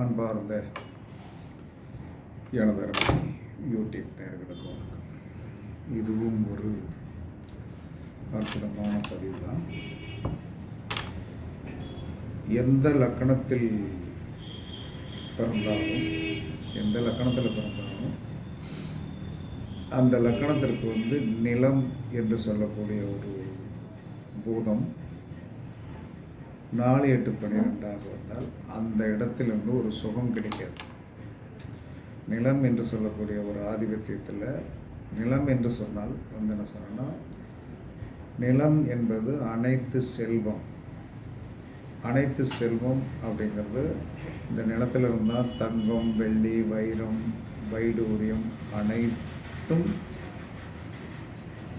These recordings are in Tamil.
அன்பார்ந்த எனது யூடியூப் நேர்களுக்கு வணக்கம். இதுவும் ஒரு அற்புதமான பதிவு தான் எந்த லக்கணத்தில் பிறந்தாலும் எந்த லக்கணத்தில் பிறந்தாலும் அந்த லக்கணத்திற்கு வந்து நிலம் என்று சொல்லக்கூடிய ஒரு பூதம் நாலு எட்டு பன்னிரெண்டாக வந்தால் அந்த இடத்திலிருந்து ஒரு சுகம் கிடைக்காது. நிலம் என்று சொல்லக்கூடிய ஒரு ஆதிபத்தியத்தில் நிலம் என்று சொன்னால் வந்து என்ன சொன்னோன்னா நிலம் என்பது அனைத்து செல்வம். அனைத்து செல்வம் அப்படிங்கிறது இந்த நிலத்தில் இருந்தால் தங்கம் வெள்ளி வைரம் வைடூரியம் அனைத்தும்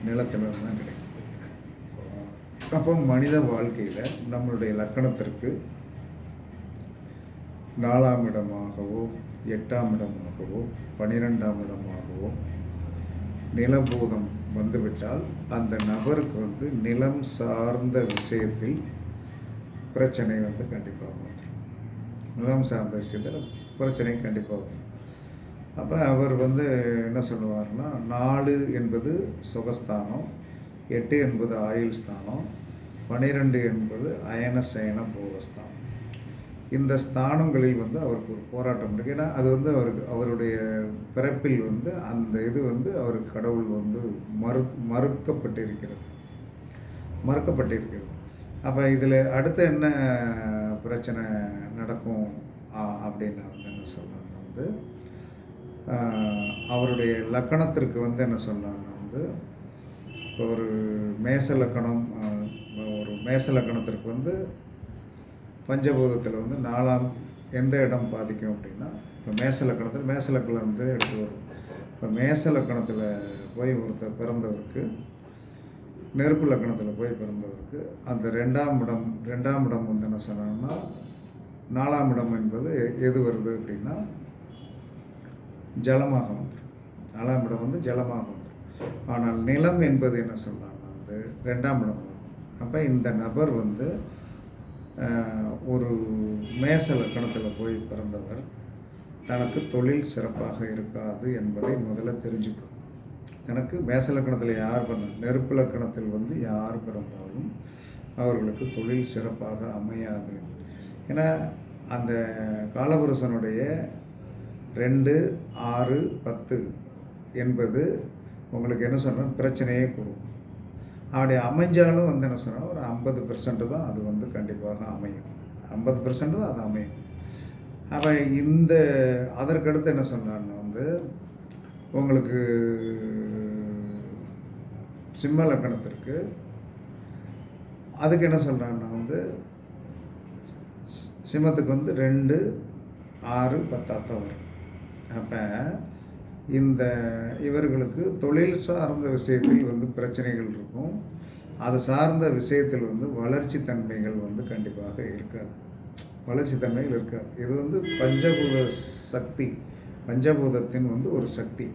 நிலத்திலிருந்து தான் கிடைக்கும். அப்போ மனித வாழ்க்கையில் நம்மளுடைய லக்கணத்திற்கு நாலாம் இடமாகவோ எட்டாம் இடமாகவோ பன்னிரெண்டாம் இடமாகவோ நிலபோதம் வந்துவிட்டால் அந்த நபருக்கு வந்து நிலம் சார்ந்த விஷயத்தில் பிரச்சனை வந்து கண்டிப்பாக வந்துடும் நிலம் சார்ந்த விஷயத்தில் பிரச்சனை கண்டிப்பாக வரும் அப்போ அவர் வந்து என்ன சொல்லுவார்னா நாலு என்பது சுகஸ்தானம் எட்டு என்பது ஆயுள் ஸ்தானம் பனிரெண்டு என்பது அயன சயன இந்த ஸ்தானங்களில் வந்து அவருக்கு ஒரு போராட்டம் இருக்குது ஏன்னா அது வந்து அவருக்கு அவருடைய பிறப்பில் வந்து அந்த இது வந்து அவருக்கு கடவுள் வந்து மறு மறுக்கப்பட்டிருக்கிறது. மறுக்கப்பட்டிருக்கிறது. அப்போ இதில் அடுத்து என்ன பிரச்சனை நடக்கும்? அப்படின்னு வந்து என்ன சொல்கிறாங்க வந்து அவருடைய லக்கணத்திற்கு வந்து என்ன சொல்கிறாங்கன்னா வந்து இப்போ ஒரு மேச லக்கணம் ஒரு மேச லக்கணத்திற்கு வந்து பஞ்சபூதத்தில் வந்து நாலாம் எந்த இடம் பாதிக்கும் அப்படின்னா இப்போ மேச லக்கணத்தில் மேச லக்கணம் வந்து எடுத்து வரும். இப்போ மேச லக்கணத்தில் போய் ஒருத்தர் பிறந்தவருக்கு நெருப்பு லக்கணத்தில் போய் பிறந்தவருக்கு அந்த ரெண்டாம் இடம் ரெண்டாம் இடம் வந்து என்ன சொன்னாங்கன்னா நாலாம் இடம் என்பது எது வருது அப்படின்னா ஜலமாக வந்துடும் நாலாம் இடம் வந்து ஜலமாக வந்துடும் ஆனால் நிலம் என்பது என்ன சொல்கிறாங்கன்னா வந்து ரெண்டாம் இடம் அப்போ இந்த நபர் வந்து ஒரு மேச லக்கணத்தில் போய் பிறந்தவர். தனக்கு தொழில் சிறப்பாக இருக்காது என்பதை முதல்ல தெரிஞ்சுக்கணும். எனக்கு மேச லக்கணத்தில் யார் பிறந்த நெருப்பு லக்கணத்தில் வந்து யார் பிறந்தாலும் அவர்களுக்கு தொழில் சிறப்பாக அமையாது. ஏன்னா அந்த காலபுருஷனுடைய ரெண்டு ஆறு பத்து என்பது உங்களுக்கு என்ன சொன்னால் பிரச்சனையே கொடுக்கும் அப்படி அமைஞ்சாலும் வந்து என்ன சொன்னால் ஒரு ஐம்பது பெர்சன்ட் தான் அது வந்து கண்டிப்பாக அமையும். ஐம்பது பெர்சன்ட் தான் அது அமையும். அப்போ இந்த அதற்கடுத்து என்ன சொன்னான்னா வந்து உங்களுக்கு சிம்ம லக்கணத்திற்கு அதுக்கு என்ன சொல்கிறான்னா வந்து சிம்மத்துக்கு வந்து ரெண்டு ஆறு பத்தாத்தான் வரும். அப்போ இந்த இவர்களுக்கு தொழில் சார்ந்த விஷயத்தில் வந்து பிரச்சனைகள் இருக்கும். அது சார்ந்த விஷயத்தில் வந்து வளர்ச்சி தன்மைகள் வந்து கண்டிப்பாக இருக்காது. வளர்ச்சி தன்மைகள் இருக்காது. இது வந்து பஞ்சபூத சக்தி பஞ்சபூதத்தின் வந்து ஒரு சக்தி.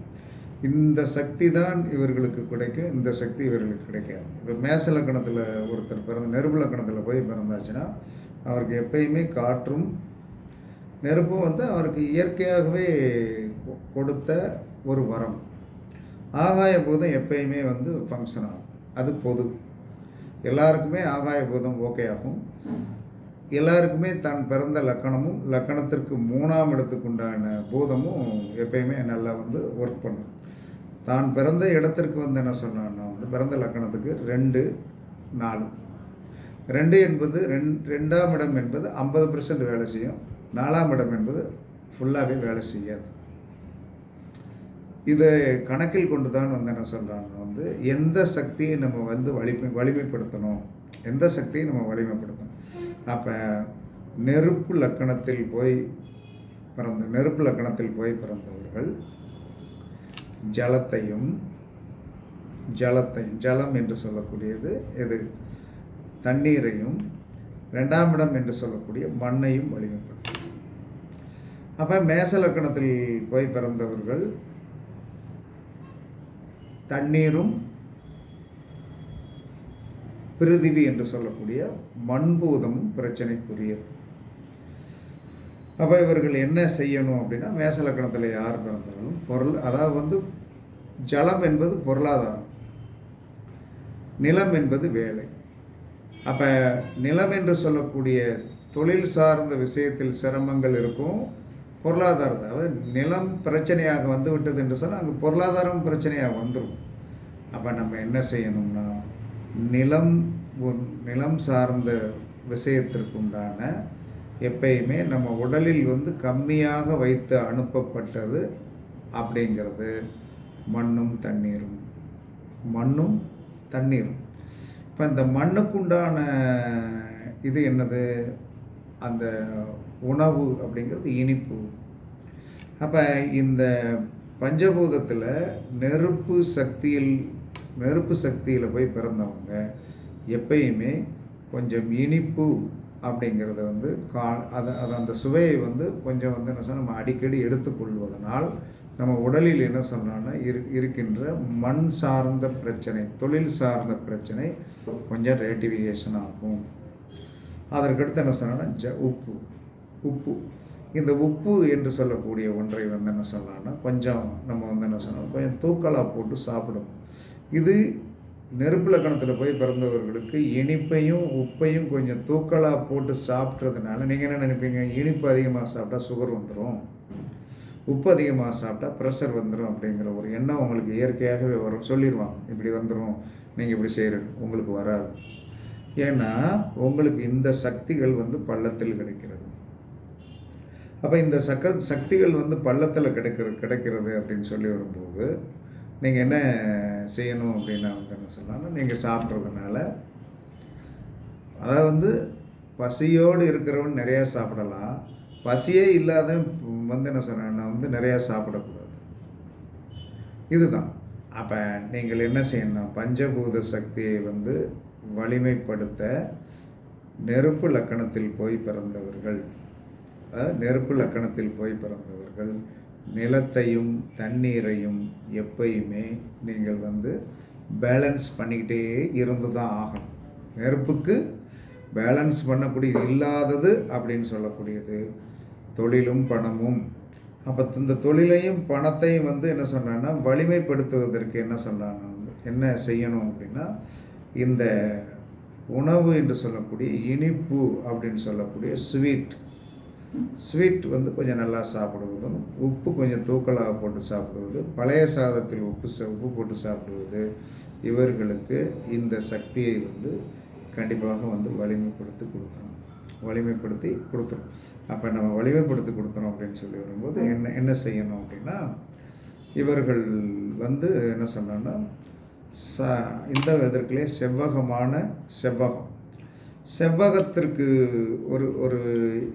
இந்த சக்தி தான் இவர்களுக்கு கிடைக்கும். இந்த சக்தி இவர்களுக்கு கிடைக்காது. இப்போ மேச லக்கணத்தில் ஒருத்தர் பிறந்த நெருப்பு லக்கணத்தில் போய் பிறந்தாச்சுன்னா அவருக்கு எப்பயுமே காற்றும் நெருப்பும் வந்து அவருக்கு இயற்கையாகவே கொடுத்த ஒரு வரம். ஆகாய பூதம் எப்பயுமே வந்து ஃபங்க்ஷன் ஆகும். அது பொது. எல்லாருக்குமே ஆகாய பூதம் ஓகே ஆகும். எல்லாருக்குமே தான் பிறந்த லக்கணமும் லக்கணத்திற்கு மூணாம் இடத்துக்கு உண்டான பூதமும் எப்பயுமே நல்லா வந்து ஒர்க் பண்ணும். தான் பிறந்த இடத்திற்கு வந்து என்ன சொன்னான்னா வந்து பிறந்த லக்கணத்துக்கு ரெண்டு நாலு. ரெண்டு என்பது ரெண் ரெண்டாம் இடம் என்பது ஐம்பது பர்சன்ட் வேலை செய்யும். நாலாம் இடம் என்பது ஃபுல்லாகவே வேலை செய்யாது. இதை கணக்கில் கொண்டு தான் வந்து என்ன சொல்கிறாங்க வந்து எந்த சக்தியை நம்ம வந்து வலிமை வலிமைப்படுத்தணும்? எந்த சக்தியை நம்ம வலிமைப்படுத்தணும்? அப்போ நெருப்பு லக்கணத்தில் போய் பிறந்த நெருப்பு லக்கணத்தில் போய் பிறந்தவர்கள் ஜலத்தையும் ஜலத்தையும் ஜலம் என்று சொல்லக்கூடியது எது? தண்ணீரையும் ரெண்டாம் இடம் என்று சொல்லக்கூடிய மண்ணையும் வலிமைப்படுத்தும் அப்போ மேச லக்கணத்தில் போய் பிறந்தவர்கள் தண்ணீரும் பிரிதிவி என்று சொல்லக்கூடிய மண்பூதமும் பிரச்சனைக்குரியது. அப்போ இவர்கள் என்ன செய்யணும் அப்படின்னா மேசலக்கணத்தில் யார் பிறந்தாலும் பொருள் அதாவது வந்து ஜலம் என்பது பொருளாதாரம். நிலம் என்பது வேலை. அப்போ நிலம் என்று சொல்லக்கூடிய தொழில் சார்ந்த விஷயத்தில் சிரமங்கள் இருக்கும். பொருளாதாரத்தை அதாவது நிலம் பிரச்சனையாக வந்து விட்டது என்று சொன்னால் அங்கே பொருளாதாரம் பிரச்சனையாக வந்துடும் அப்போ நம்ம என்ன செய்யணும்னா நிலம் நிலம் சார்ந்த விஷயத்திற்குண்டான எப்பயுமே நம்ம உடலில் வந்து கம்மியாக வைத்து அனுப்பப்பட்டது அப்படிங்கிறது மண்ணும் தண்ணீரும். மண்ணும் தண்ணீரும். இப்போ இந்த மண்ணுக்குண்டான இது என்னது? அந்த உணவு அப்படிங்கிறது இனிப்பு. அப்போ இந்த பஞ்சபூதத்தில் நெருப்பு சக்தியில் நெருப்பு சக்தியில் போய் பிறந்தவங்க எப்பயுமே கொஞ்சம் இனிப்பு அப்படிங்கிறத வந்து கா அதை அதை அந்த சுவையை வந்து கொஞ்சம் வந்து என்ன சொன்னால் நம்ம அடிக்கடி எடுத்துக்கொள்வதனால் நம்ம உடலில் என்ன சொன்னோன்னா இரு இருக்கின்ற மண் சார்ந்த பிரச்சனை தொழில் சார்ந்த பிரச்சனை கொஞ்சம் ரேட்டிஃபிகேஷன் ஆகும். அதற்கடுத்து என்ன சொன்னால் ஜ உப்பு. உப்பு. இந்த உப்பு என்று சொல்லக்கூடிய ஒன்றை வந்து என்ன சொல்லலாம்னா கொஞ்சம் நம்ம வந்து என்ன சொல்லணும் கொஞ்சம் தூக்கலாக போட்டு சாப்பிடும் இது நெருப்பு லக்கணத்தில் போய் பிறந்தவர்களுக்கு இனிப்பையும் உப்பையும் கொஞ்சம் தூக்கலாக போட்டு சாப்பிட்றதுனால நீங்கள் என்ன நினைப்பீங்க? இனிப்பு அதிகமாக சாப்பிட்டா சுகர் வந்துடும் உப்பு அதிகமாக சாப்பிட்டா ப்ரெஷர் வந்துடும் அப்படிங்கிற ஒரு எண்ணம் உங்களுக்கு இயற்கையாகவே வரும். சொல்லிடுவாங்க இப்படி வந்துடும் நீங்கள் இப்படி செய்கிறது உங்களுக்கு வராது. ஏன்னா உங்களுக்கு இந்த சக்திகள் வந்து பள்ளத்தில் கிடைக்கிறது. அப்போ இந்த சக்க சக்திகள் வந்து பள்ளத்தில் கிடைக்கிற கிடைக்கிறது அப்படின்னு சொல்லி வரும்போது நீங்கள் என்ன செய்யணும் அப்படின்னா வந்து என்ன சொல்லலாம்னா நீங்கள் சாப்பிட்றதுனால அதாவது வந்து பசியோடு இருக்கிறவன் நிறையா சாப்பிடலாம். பசியே இல்லாத வந்து என்ன சொன்னேன்னா வந்து நிறையா சாப்பிடக்கூடாது. இதுதான். அப்போ நீங்கள் என்ன செய்யணும் பஞ்சபூத சக்தியை வந்து வலிமைப்படுத்த நெருப்பு லக்கணத்தில் போய் பிறந்தவர்கள் நெருப்பு லக்கணத்தில் போய் பிறந்தவர்கள் நிலத்தையும் தண்ணீரையும் எப்பயுமே நீங்கள் வந்து பேலன்ஸ் பண்ணிக்கிட்டே இருந்து தான் ஆகணும். நெருப்புக்கு பேலன்ஸ் பண்ணக்கூடியது இல்லாதது அப்படின்னு சொல்லக்கூடியது தொழிலும் பணமும். அப்போ இந்த தொழிலையும் பணத்தையும் வந்து என்ன சொன்னான்னா வலிமைப்படுத்துவதற்கு என்ன சொன்னான்னா வந்து என்ன செய்யணும் அப்படின்னா இந்த உணவு என்று சொல்லக்கூடிய இனிப்பு அப்படின்னு சொல்லக்கூடிய ஸ்வீட் ஸ்வீட் வந்து கொஞ்சம் நல்லா சாப்பிடுவதும் உப்பு கொஞ்சம் தூக்கலாக போட்டு சாப்பிடுவது பழைய சாதத்தில் உப்பு ச- உப்பு போட்டு சாப்பிடுவது இவர்களுக்கு இந்த சக்தியை வந்து கண்டிப்பாக வந்து வலிமைப்படுத்தி கொடுத்துரும். வலிமைப்படுத்தி கொடுத்துரும். அப்போ நம்ம வலிமைப்படுத்தி கொடுத்துறோம் அப்படின்னு சொல்லி வரும்போது என்ன என்ன செய்யணும் அப்படின்னா இவர்கள் வந்து என்ன சொன்னோன்னா ச இந்த இதற்குள்ளே செவ்வகமான செவ்வகம் செவ்வகத்திற்கு ஒரு ஒரு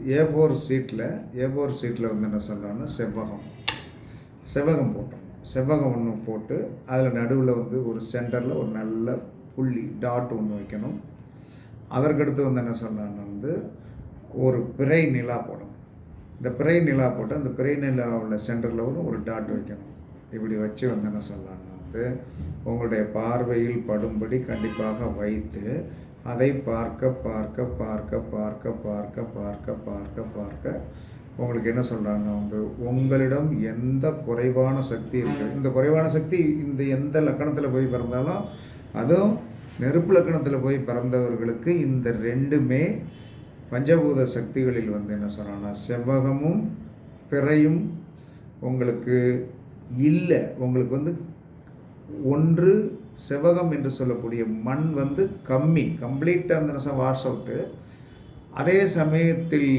ஏ ஃபோர் சீட்டில் ஏ ஃபோர் சீட்டில் வந்து என்ன சொல்கிறோன்னா செவ்வகம். செவ்வகம் போட்டோம். செவ்வகம் ஒன்று போட்டு அதில் நடுவில் வந்து ஒரு சென்டரில் ஒரு நல்ல புள்ளி டாட் ஒன்று வைக்கணும். அதற்கடுத்து வந்து என்ன சொன்னான்னா வந்து ஒரு பிறை நிலா போடணும். இந்த பிறை நிலா போட்டு அந்த பிறை நிலாவில் சென்டரில் வந்து ஒரு டாட் வைக்கணும். இப்படி வச்சு வந்து என்ன சொல்லலாம்னா வந்து உங்களுடைய பார்வையில் படும்படி கண்டிப்பாக வைத்து அதை பார்க்க பார்க்க பார்க்க பார்க்க பார்க்க பார்க்க பார்க்க பார்க்க உங்களுக்கு என்ன சொல்கிறாங்க வந்து உங்களிடம் எந்த குறைவான சக்தி இருக்குது இந்த குறைவான சக்தி இந்த எந்த லக்கணத்தில் போய் பிறந்தாலும் அதுவும் நெருப்பு லக்கணத்தில் போய் பிறந்தவர்களுக்கு இந்த ரெண்டுமே பஞ்சபூத சக்திகளில் வந்து என்ன சொல்கிறாங்கன்னா செவ்வகமும் பிறையும் உங்களுக்கு இல்லை. உங்களுக்கு வந்து ஒன்று செவ்வகம் என்று சொல்லக்கூடிய மண் வந்து கம்மி கம்ப்ளீட்டாக அந்த நிமிஷம் வாஷ் அவுட்டு அதே சமயத்தில்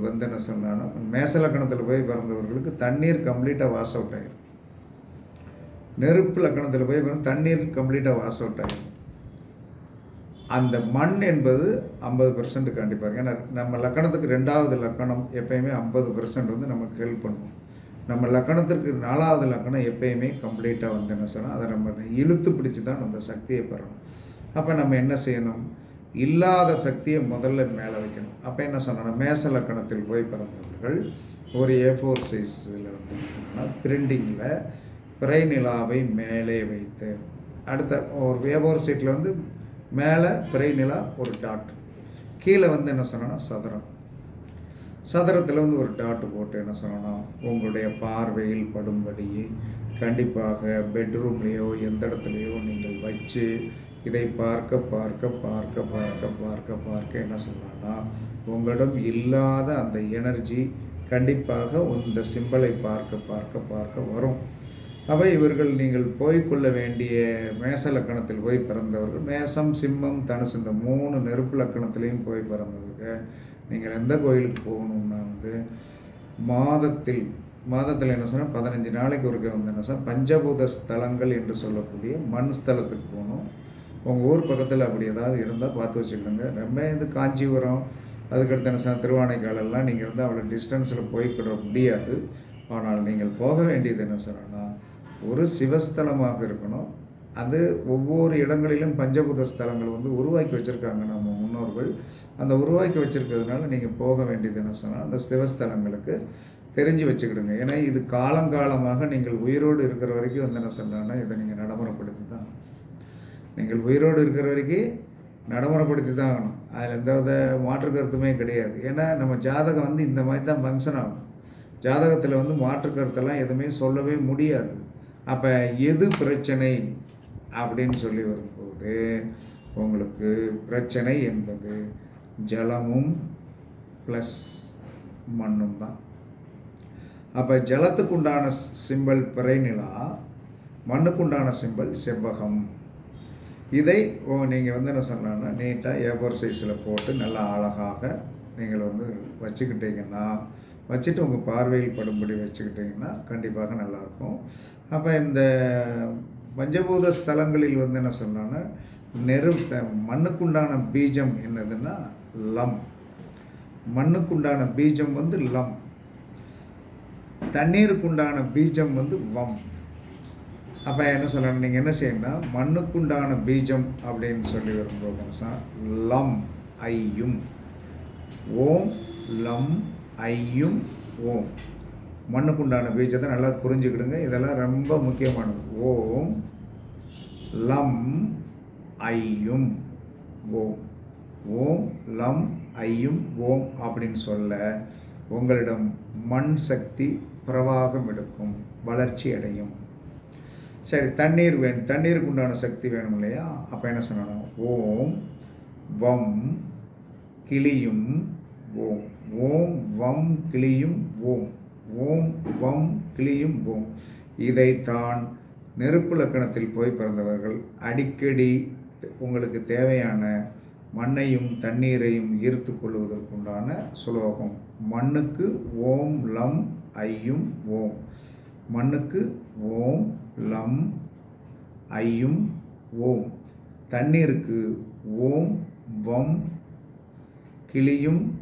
வந்து என்ன சொன்னான்னா மேசலக்கணத்தில் போய் பிறந்தவர்களுக்கு தண்ணீர் கம்ப்ளீட்டாக வாஷ் அவுட் ஆகிடும் நெருப்பு லக்கணத்தில் போய் பிறந்த தண்ணீர் கம்ப்ளீட்டாக வாஷ் அவுட் ஆயிடும் அந்த மண் என்பது ஐம்பது பர்சன்ட் கண்டிப்பாக ஏன்னா நம்ம லக்கணத்துக்கு ரெண்டாவது லக்கணம் எப்பயுமே ஐம்பது பர்சன்ட் வந்து நமக்கு ஹெல்ப் பண்ணுவோம் நம்ம லக்கணத்திற்கு நாலாவது லக்கணம் எப்பயுமே கம்ப்ளீட்டாக வந்து என்ன சொன்னால் அதை நம்ம இழுத்து பிடிச்சி தான் அந்த சக்தியை பெறணும். அப்போ நம்ம என்ன செய்யணும்? இல்லாத சக்தியை முதல்ல மேலே வைக்கணும். அப்போ என்ன சொன்னோன்னா மேச லக்கணத்தில் போய் பிறந்தவர்கள் ஒரு ஏ ஃபோர் சைஸில் வந்து என்ன பிரிண்டிங்கில் பிறை நிலாவை மேலே வைத்து அடுத்த ஒரு ஏ ஃபோர் சீட்டில் வந்து மேலே பிறை நிலா ஒரு டாட் கீழே வந்து என்ன சொன்னோன்னா சதுரம். சதுரத்தில் வந்து ஒரு டாட்டு போட்டு என்ன சொல்லணும்? உங்களுடைய பார்வையில் படும்படி கண்டிப்பாக பெட்ரூம்லேயோ எந்த இடத்துலையோ நீங்கள் வச்சு இதை பார்க்க பார்க்க பார்க்க பார்க்க பார்க்க பார்க்க என்ன சொல்லலாம்னா உங்களிடம் இல்லாத அந்த எனர்ஜி கண்டிப்பாக இந்த சிம்பலை பார்க்க பார்க்க பார்க்க வரும். அவை இவர்கள் நீங்கள் போய்க்கொள்ள வேண்டிய மேச லக்கணத்தில் போய் பிறந்தவர்கள். மேசம் சிம்மம் தனுசு இந்த மூணு நெருப்பு லக்கணத்திலையும் போய் பிறந்தவர்கள் நீங்கள் எந்த கோயிலுக்கு போகணும்னா வந்து மாதத்தில் மாதத்தில் என்ன சொன்னால் பதினஞ்சு நாளைக்கு ஒருக்க வந்து என்ன சொன்னால் பஞ்சபூத ஸ்தலங்கள் என்று சொல்லக்கூடிய மண் ஸ்தலத்துக்கு போகணும். உங்கள் ஊர் பக்கத்தில் அப்படி ஏதாவது இருந்தால் பார்த்து வச்சுக்கோங்க. ரொம்ப இது காஞ்சிபுரம் அதுக்கடுத்து என்ன சொன்னால் திருவானைக்காலெல்லாம் நீங்கள் வந்து அவ்வளோ டிஸ்டன்ஸில் போய்க்கிட முடியாது. ஆனால் நீங்கள் போக வேண்டியது என்ன சொன்னால் ஒரு சிவஸ்தலமாக இருக்கணும். அது ஒவ்வொரு இடங்களிலும் பஞ்சபூத ஸ்தலங்கள் வந்து உருவாக்கி வச்சுருக்காங்க நம்ம முன்னோர்கள் அந்த உருவாக்கி வச்சுருக்கிறதுனால நீங்கள் போக வேண்டியது என்ன சொன்னால் அந்த சிவஸ்தலங்களுக்கு தெரிஞ்சு வச்சுக்கிடுங்க. ஏன்னா இது காலங்காலமாக நீங்கள் உயிரோடு இருக்கிற வரைக்கும் வந்து என்ன சொன்னான்னா இதை நீங்கள் நடைமுறைப்படுத்தி தான் நீங்கள் உயிரோடு இருக்கிற வரைக்கும் நடைமுறைப்படுத்தி தான் ஆகணும். அதில் எந்த வித மாற்று கருத்துமே கிடையாது. ஏன்னா நம்ம ஜாதகம் வந்து இந்த மாதிரி தான் ஃபங்க்ஷன் ஆகும். ஜாதகத்தில் வந்து மாற்று கருத்தெல்லாம் எதுவுமே சொல்லவே முடியாது. அப்போ எது பிரச்சனை அப்படின்னு சொல்லி வரும்போது உங்களுக்கு பிரச்சனை என்பது ஜலமும் ப்ளஸ் மண்ணும் தான். அப்போ ஜலத்துக்கு உண்டான சிம்பல் பிறைநிலா மண்ணுக்குண்டான சிம்பல் செவ்வகம். இதை நீங்கள் வந்து என்ன சொன்னோன்னா நீட்டாக ஏபோர் சைஸில் போட்டு நல்லா அழகாக நீங்கள் வந்து வச்சுக்கிட்டீங்கன்னா வச்சுட்டு உங்கள் பார்வையில் படும்படி வச்சுக்கிட்டிங்கன்னா கண்டிப்பாக நல்லாயிருக்கும் அப்போ இந்த பஞ்சபூத ஸ்தலங்களில் வந்து என்ன சொன்னான்னா நெரு மண்ணுக்குண்டான பீஜம் என்னதுன்னா லம். மண்ணுக்குண்டான பீஜம் வந்து லம். தண்ணீருக்குண்டான பீஜம் வந்து வம். அப்போ என்ன சொல்லணும்? நீங்கள் என்ன செய்யணும்னா மண்ணுக்குண்டான பீஜம் அப்படின்னு சொல்லி வரும்போது லம் ஐயும். ஓம் லம் ஐயும் ஓம். மண்ணுக்குண்டான பீஜத்தை நல்லா புரிஞ்சுக்கிடுங்க. இதெல்லாம் ரொம்ப முக்கியமானது. ஓம் லம் ஐயும் ஓம் ஓம் லம் ஐயும் ஓம் அப்படின்னு சொல்ல உங்களிடம் மண் சக்தி பிரவாகம் எடுக்கும் வளர்ச்சி அடையும். சரி தண்ணீர் வேணும் தண்ணீருக்கு உண்டான சக்தி வேணும் இல்லையா? அப்போ என்ன சொல்லணும்? ஓம் வம் கிளியும் ஓம். ஓம் வம் கிளியும் ஓம். ஓம் வம் கிளியும் ஓம். இதைத்தான் நெருப்பு லக்கணத்தில் போய் பிறந்தவர்கள் அடிக்கடி உங்களுக்கு தேவையான மண்ணையும் தண்ணீரையும் ஈர்த்து கொள்வதற்குண்டான சுலோகம். மண்ணுக்கு ஓம் லம் ஐயும் ஓம். மண்ணுக்கு ஓம் லம் ஐயும் ஓம். தண்ணீருக்கு ஓம் வம் கிளியும்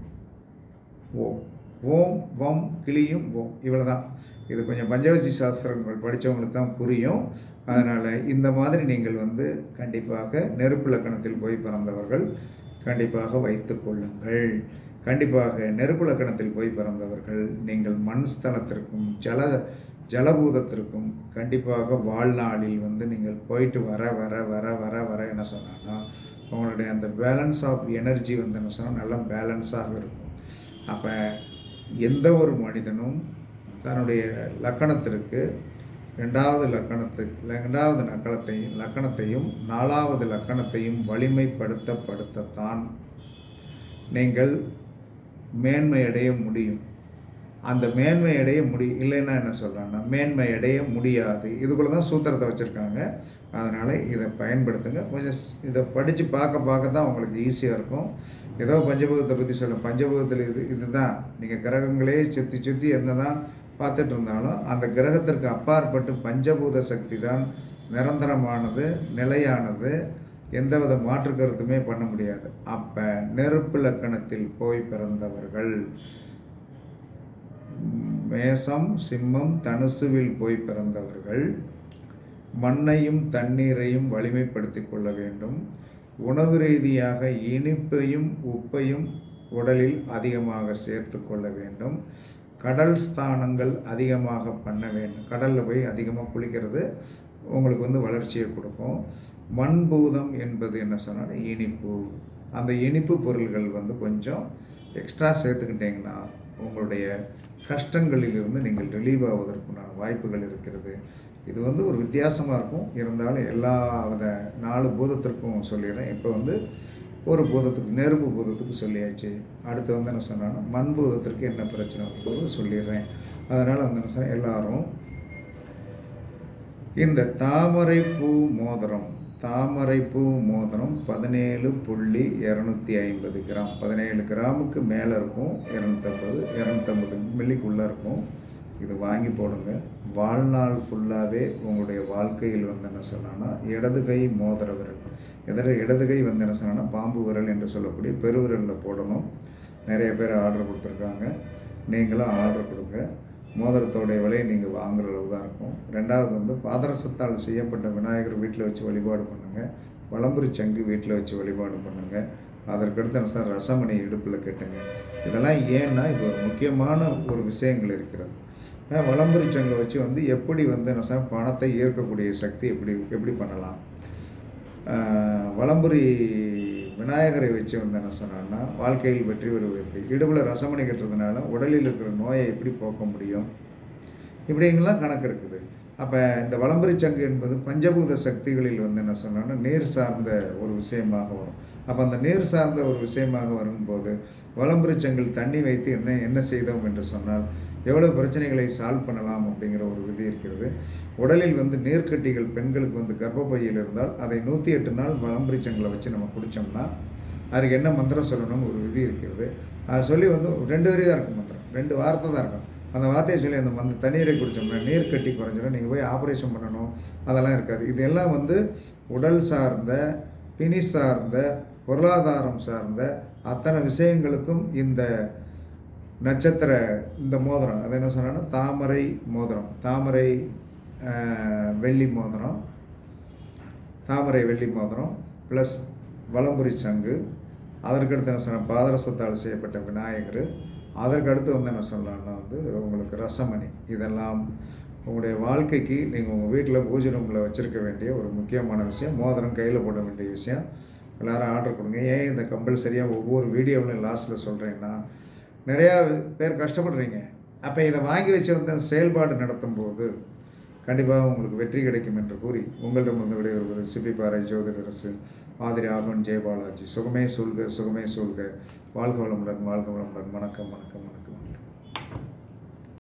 ஓம். ஓம் வம் கிளியும் ஓம். இவ்வளோ தான் இது கொஞ்சம் பஞ்சவசி சாஸ்திரங்கள் படித்தவங்களுக்கு தான் புரியும். அதனால் இந்த மாதிரி நீங்கள் வந்து கண்டிப்பாக நெருப்பு லக்கணத்தில் போய் பிறந்தவர்கள் கண்டிப்பாக வைத்து கொள்ளுங்கள். கண்டிப்பாக நெருப்பு லக்கணத்தில் போய் பிறந்தவர்கள் நீங்கள் மண் ஸ்தலத்திற்கும் ஜல ஜலபூதத்திற்கும் கண்டிப்பாக வாழ்நாளில் வந்து நீங்கள் போயிட்டு வர வர வர வர வர என்ன சொன்னான்னா உங்களுடைய அந்த பேலன்ஸ் ஆஃப் எனர்ஜி வந்து என்ன சொன்னால் நல்லா பேலன்ஸாக இருக்கும். அப்போ எந்த ஒரு மனிதனும் தன்னுடைய லக்கணத்திற்கு ரெண்டாவது லக்கணத்துக்கு ரெண்டாவது லக்கணத்தையும் லக்கணத்தையும் நாலாவது லக்கணத்தையும் வலிமைப்படுத்தப்படுத்தத்தான் நீங்கள் மேன்மை அடைய முடியும். அந்த மேன்மை அடைய முடி இல்லைன்னா என்ன சொல்கிறாங்கன்னா மேன்மை அடைய முடியாது. இதுக்குள்ளே தான் சூத்திரத்தை வச்சுருக்காங்க. அதனால் இதை பயன்படுத்துங்க. கொஞ்சம் இதை படித்து பார்க்க பார்க்க தான் உங்களுக்கு ஈஸியாக இருக்கும். ஏதோ பஞ்சபூதத்தை பற்றி சொல்ல பஞ்சபூதத்தில் இது இதுதான். நீங்கள் கிரகங்களே சுற்றி சுற்றி என்ன தான் பார்த்துட்டு இருந்தாலும் அந்த கிரகத்திற்கு அப்பாற்பட்டு பஞ்சபூத சக்தி தான் நிரந்தரமானது நிலையானது. எந்தவித மாற்று கருத்துமே பண்ண முடியாது. அப்போ நெருப்பு லக்கணத்தில் போய் பிறந்தவர்கள். மேசம் சிம்மம் தனுசுவில் போய் பிறந்தவர்கள். மண்ணையும் தண்ணீரையும் வலிமைப்படுத்தி கொள்ள வேண்டும். உணவு ரீதியாக இனிப்பையும் உப்பையும் உடலில் அதிகமாக சேர்த்து கொள்ள வேண்டும். கடல் ஸ்தானங்கள் அதிகமாக பண்ண வேண்டும் கடலில் போய் அதிகமாக குளிக்கிறது உங்களுக்கு வந்து வளர்ச்சியை கொடுக்கும். மண்பூதம் என்பது என்ன சொன்னால் இனிப்பு. அந்த இனிப்பு பொருள்கள் வந்து கொஞ்சம் எக்ஸ்ட்ரா சேர்த்துக்கிட்டிங்கன்னா உங்களுடைய கஷ்டங்களிலிருந்து நீங்கள் ரிலீவ் ஆவதற்குண்டான வாய்ப்புகள் இருக்கிறது. இது வந்து ஒரு வித்தியாசமாக இருக்கும். இருந்தாலும் எல்லா வித நாலு பூதத்திற்கும் சொல்லிடுறேன். இப்போ வந்து ஒரு பூதத்துக்கு நெருப்பு பூதத்துக்கு சொல்லியாச்சு. அடுத்து வந்து என்ன சொன்னான்னா மண் பூதத்திற்கு என்ன பிரச்சனை அப்படிங்கிறது சொல்லிடுறேன். அதனால் வந்து என்ன சொன்னேன் எல்லாரும் இந்த தாமரை பூ மோதிரம் தாமரை பூ மோதிரம் பதினேழு புள்ளி இரநூத்தி ஐம்பது கிராம். பதினேழு கிராமுக்கு மேலே இருக்கும் இரநூத்தம்பது இரநூத்தம்பது மில்லிக்குள்ளே இருக்கும். இது வாங்கி போடுங்க. வாழ்நாள் ஃபுல்லாகவே உங்களுடைய வாழ்க்கையில் வந்து என்ன சொன்னான்னா இடது கை மோதிர விரல். எதிர இடது கை வந்து என்ன சொன்னான்னா பாம்பு விரல் என்று சொல்லக்கூடிய பெருவிரலில் போடணும். நிறைய பேர் ஆர்டர் கொடுத்துருக்காங்க. நீங்களும் ஆர்டர் கொடுங்க. மோதிரத்தோடைய விலையை நீங்கள் வாங்குற அளவு தான் இருக்கும். ரெண்டாவது வந்து பாதரசத்தால் செய்யப்பட்ட விநாயகர் வீட்டில் வச்சு வழிபாடு பண்ணுங்கள் வளம்புரி சங்கு வீட்டில் வச்சு வழிபாடு பண்ணுங்கள் அதற்கடுத்து என்ன சார் ரசமணி இடுப்பில் கட்டுங்க. இதெல்லாம் ஏன்னா இது ஒரு முக்கியமான ஒரு விஷயங்கள் இருக்கிறது. வளம்புரி சங்கம் சங்கை வச்சு வந்து எப்படி வந்து என்ன சார் பணத்தை ஈர்க்கக்கூடிய சக்தி எப்படி எப்படி பண்ணலாம்? வளம்புரி விநாயகரை வச்சு வந்து என்ன சொன்னான்னா வாழ்க்கையில் வெற்றி பெறுவது எப்படி? இடுவில் ரசமணி கட்டுறதுனால உடலில் இருக்கிற நோயை எப்படி போக்க முடியும்? இப்படிங்கெல்லாம் கணக்கு இருக்குது. அப்போ இந்த வளம்புரி சங்கு என்பது பஞ்சபூத சக்திகளில் வந்து என்ன சொன்னோன்னா நீர் சார்ந்த ஒரு விஷயமாக வரும். அப்போ அந்த நீர் சார்ந்த ஒரு விஷயமாக வரும்போது வளம்புரி சங்கில் தண்ணி வைத்து என்ன என்ன செய்தோம் என்று சொன்னால் எவ்வளவு பிரச்சனைகளை சால்வ் பண்ணலாம் அப்படிங்கிற ஒரு விதி இருக்கிறது. உடலில் வந்து நீர்க்கட்டிகள் பெண்களுக்கு வந்து கர்ப்பப்பையில் இருந்தால் அதை நூற்றி எட்டு நாள் வலம்புரி வச்சு நம்ம குடித்தோம்னா அதுக்கு என்ன மந்திரம் சொல்லணும்னு ஒரு விதி இருக்கிறது. அதை சொல்லி வந்து ரெண்டு வரி தான் இருக்கும் மந்திரம். ரெண்டு வார்த்தை தான் இருக்கும். அந்த வார்த்தையை சொல்லி அந்த மந்த தண்ணீரை குடித்தோம்னா நீர் கட்டி குறைஞ்சிடும் நீங்கள் போய் ஆப்ரேஷன் பண்ணணும். அதெல்லாம் இருக்காது. இதெல்லாம் வந்து உடல் சார்ந்த பிணி சார்ந்த பொருளாதாரம் சார்ந்த அத்தனை விஷயங்களுக்கும் இந்த நட்சத்திர இந்த மோதிரம் அது என்ன சொன்னா தாமரை மோதிரம். தாமரை வெள்ளி மோதிரம். தாமரை வெள்ளி மோதிரம் ப்ளஸ் வலம்புரி சங்கு. அதற்கடுத்து என்ன சொன்ன பாதரசத்தால் செய்யப்பட்ட விநாயகர். அதற்கடுத்து வந்து என்ன சொல்லலாம்னா வந்து உங்களுக்கு ரசமணி. இதெல்லாம் உங்களுடைய வாழ்க்கைக்கு நீங்கள் உங்கள் வீட்டில் பூஜை ரூமில் வச்சுருக்க வேண்டிய ஒரு முக்கியமான விஷயம். மோதிரம் கையில் போட வேண்டிய விஷயம். எல்லாரும் ஆர்டர் கொடுங்க. ஏன் இந்த கம்பல்சரியாக ஒவ்வொரு வீடியோவிலும் லாஸ்ட்டில் சொல்கிறேன்னா நிறையா பேர் கஷ்டப்படுறீங்க. அப்போ இதை வாங்கி வச்சு வந்து அந்த செயல்பாடு நடத்தும் போது கண்டிப்பாக உங்களுக்கு வெற்றி கிடைக்கும் என்று கூறி உங்களிடமிருந்து விடைபெறுவது சிப்பிப்பாறை ஜோதிடரசு மாதிரி ஆர்வன் ஜெயபாலாஜி. சுகமே சொல்க சுகமே சொல்க வாழ்க வளமுடன் வாழ்க வளமுடன். வணக்கம் வணக்கம் வணக்கம்.